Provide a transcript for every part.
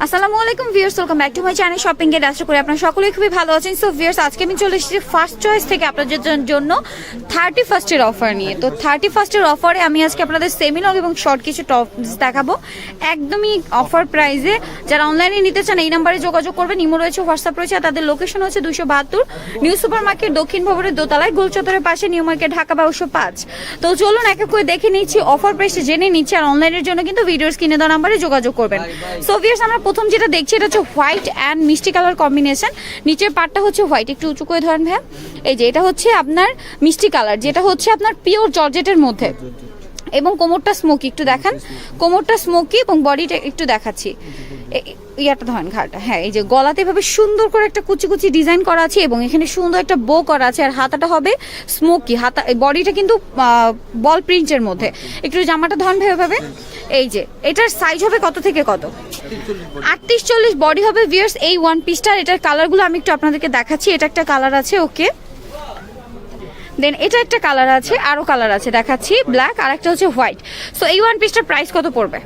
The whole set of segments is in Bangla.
আসসালামু আলাইকুম viewers welcome back to my channel shopping এর আশা করি আপনারা সকলেই খুবই ভালো আছেন। সো ভিউয়ার্স, আজকে আমি চলে এসেছি ফার্স্ট চয়েস থেকে আপনাদের জন- জন্য থার্টি ফার্স্টের অফার নিয়ে। তো থার্টি ফার্স্টের অফারে আমি আজকে আপনাদের সেমিলং এবং শর্ট কিছু টপস দেখাবো। একদমই অফার প্রাইসে যারা অনলাইনে নিতে চান, এই নাম্বারে যোগাযোগ করবেন। ইমো রয়েছে হোয়াটসঅ্যাপ রয়েছে, আর তাদের লোকেশন হচ্ছে দুশো বাহাত্তর নিউ সুপার মার্কেট দক্ষিণ ভবনের দোতলায় গোলচত্বরের পাশে, নিউ মার্কেট, ঢাকা, বারোশো পাঁচ। তো চলুন, এক এক করে দেখে নিচ্ছি। অফার প্রাইসে জেনে নিচ্ছি, আর অনলাইনের জন্য কিন্তু ভিডিওর স্ক্রিনে দেওয়া নাম্বারে যোগাযোগ করবেন। সো আমরা প্রথম যেটা দেখছি, এটা হচ্ছে হোয়াইট অ্যান্ড মিষ্টি কালার কম্বিনেশন নিচের পার্টটা হচ্ছে হোয়াইট একটু উঁচু করে ধরেন ভাইয়া। এই যে, এটা হচ্ছে আপনার মিষ্টি কালার যেটা হচ্ছে আপনার পিওর জর্জেটের মধ্যে। এবং কোমরটা স্মোকি একটু দেখান। কোমরটা স্মোকি এবং বডিটা একটু দেখাচ্ছি। ইয়াটা ধরেন ঘাড়টা। হ্যাঁ এই যে, গলাতে এভাবে সুন্দর করে একটা কুচি কুচি ডিজাইন করা আছে এবং এখানে সুন্দর একটা বো করা আছে। আর হাতাটা হবে স্মোকি হাতা বডিটা কিন্তু বল প্রিন্টের মধ্যে। একটু জামাটা ধরেন ভেবে ভাবে এই যে, এটার সাইজ হবে কত থেকে কত? আটত্রিশ চল্লিশ বডি হবে ভিয়ার্স এই ওয়ান পিসটার এটার কালারগুলো আমি একটু আপনাদেরকে দেখাচ্ছি। এটা একটা কালার আছে, ওকে? দেন এটা একটা কালার আছে আরও কালার আছে, দেখাচ্ছি ব্ল্যাক আর একটা হচ্ছে হোয়াইট সো এই ওয়ান পিসটার প্রাইস কত পড়বে?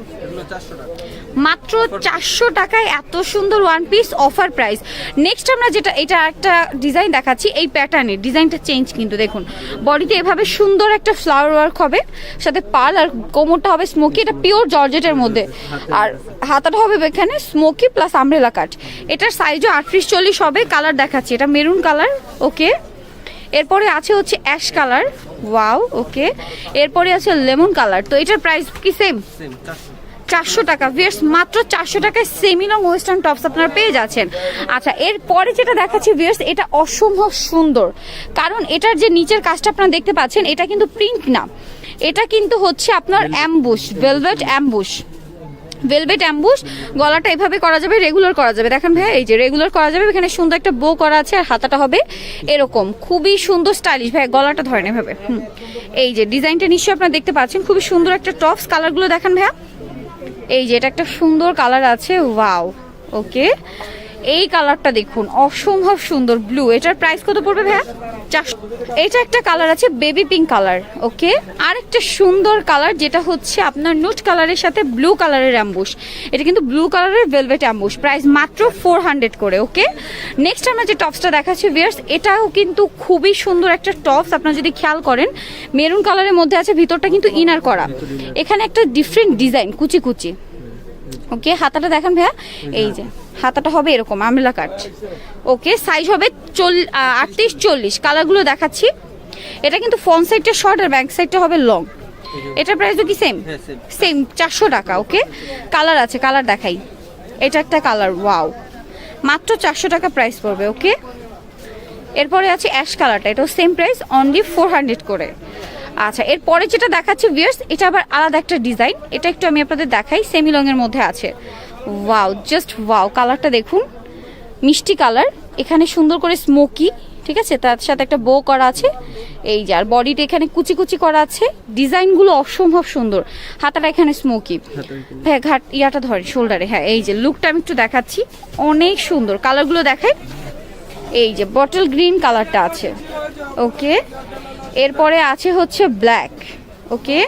মাত্র চারশো টাকায় এত সুন্দর one piece offer price next আমরা যেটা, এটা একটা ডিজাইন দেখাচ্ছি, এই প্যাটার্নের ডিজাইনটা চেঞ্জ কিন্তু, দেখুন। বডিতে এভাবে সুন্দর একটা ফ্লাওয়ার ওয়ার্ক হবে, সাথে পাল আর কোমরটা হবে স্মোকি এটা পিওর জর্জেটের মধ্যে। আর হাতাটা হবে এখানে স্মোকি প্লাস আমরেলা কাট এটার সাইজও আটত্রিশ চল্লিশ হবে কালার দেখাচ্ছি। এটা মেরুন কালার ওকে এরপরে আছে হচ্ছে অ্যাশ কালার ওয়াও ওকে এরপরে আছে লেমন কালার তো এটার প্রাইস কি সেম চারশো টাকা। ভিয়ার্স মাত্র চারশো টাকায় সেমি লং ওয়েস্টার্ন টপস আপনারা পেয়ে যাচ্ছেন। আচ্ছা এরপরে যেটা দেখাচ্ছি ভিয়ার্স এটা অসম্ভব সুন্দর। কারণ এটার যে নিচের কাজটা আপনারা দেখতে পাচ্ছেন এটা কিন্তু প্রিন্ট না। এটা কিন্তু হচ্ছে আপনার ambush velvet ambush velvet ambush গলাটা এভাবে করা যাবে রেগুলার করা যাবে। দেখেন ভাই এই যে রেগুলার করা যাবে এখানে সুন্দর একটা বো করা আছে আর হাতাটা হবে এরকম। খুবই সুন্দর স্টাইলিশ ভাই গলাটা ধরেন এভাবে। হুম। এই যে ডিজাইনটা নিশ্চয়ই আপনারা দেখতে পাচ্ছেন খুবই সুন্দর একটা টপস কালারগুলো দেখেন ভাইয়া। এই যে এটা একটা সুন্দর কালার আছে ওয়াও ওকে এই কালারটা দেখুন, অসম্ভব সুন্দর ব্লু এটার প্রাইস কত পড়বে ভাইয়া? এটা একটা কালার আছে বেবি পিঙ্ক কালার ওকে আর একটা সুন্দর কালার যেটা হচ্ছে আপনার নুট কালারের সাথে ব্লু কালারের অ্যাম্বুশ এটা কিন্তু ব্লু কালারের ভেলভেট অ্যাম্বুশ প্রাইস মাত্র ফোর হান্ড্রেড করে ওকে নেক্সট আমরা যে টপসটা দেখাচ্ছি ভিয়ার্স এটাও কিন্তু খুবই সুন্দর একটা টপস আপনারা যদি খেয়াল করেন মেরুন কালারের মধ্যে আছে, ভিতরটা কিন্তু ইনার করা। এখানে একটা ডিফারেন্ট ডিজাইন কুচি কুচি। ওকে হাতাটা দেখেন ভাইয়া। এই যে হাতাটা হবে এরকম আমলা কাট ওকে সাইজ হবে চল আটত্রিশ চল্লিশ। কালারগুলো দেখাচ্ছি। এটা কিন্তু ফ্রন্ট সাইডটা শর্ট আর ব্যাক সাইডটা হবে লং এটার প্রাইস কি সেম সেম চারশো টাকা ওকে? কালার আছে কালার দেখাই। এটা একটা কালার ওয়াও মাত্র চারশো টাকা প্রাইস পড়বে ওকে? এরপরে আছে অ্যাশ কালারটা এটাও same price only four hundred করে। আচ্ছা এরপরে যেটা দেখাচ্ছি ভিয়ার্স এটা আবার আলাদা একটা ডিজাইন এটা একটু আমি আপনাদের দেখাই সেমি লংয়ের মধ্যে আছে। ওয়াও জাস্ট ওয়াও কালারটা দেখুন। মিষ্টি কালার এখানে সুন্দর করে স্মোকি ঠিক আছে? তার সাথে একটা বো করা আছে। এই যে, আর বডিটা এখানে কুচি কুচি করা আছে। ডিজাইনগুলো অসম্ভব সুন্দর। হাতাটা এখানে স্মোকি হ্যাঁ ঘাট, ইয়াটা ধরে শোল্ডারে হ্যাঁ এই যে লুকটা আমি একটু দেখাচ্ছি। অনেক সুন্দর। কালারগুলো দেখাই। এই যে বটল গ্রিন কালারটা আছে। ওকে এরপরে আছে হচ্ছে ব্ল্যাক ওকে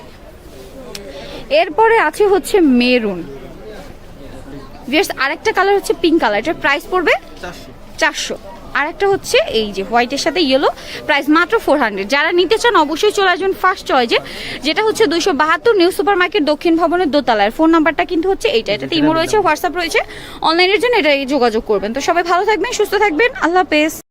এরপরে আছে হচ্ছে মেরুন ভিয়ার্স আরেকটা কালার হচ্ছে পিঙ্ক কালার এটার প্রাইস পড়বে চারশো। আর একটা হচ্ছে এই যে হোয়াইটের সাথে ইয়েলো প্রাইস মাত্র ফোর হান্ড্রেড যারা নিতে চান অবশ্যই চলে আসবেন ফার্স্ট চয়েজে যেটা হচ্ছে দুইশো বাহাত্তর নিউ সুপার মার্কেট দক্ষিণ ভবনের দোতলার ফোন নাম্বারটা কিন্তু হচ্ছে এইটা এটাতে ইমো রয়েছে হোয়াটসঅ্যাপ রয়েছে। অনলাইনের জন্য এটা যোগাযোগ করবেন। তো সবাই ভালো থাকবেন সুস্থ থাকবেন। আল্লাহ হাফেজ।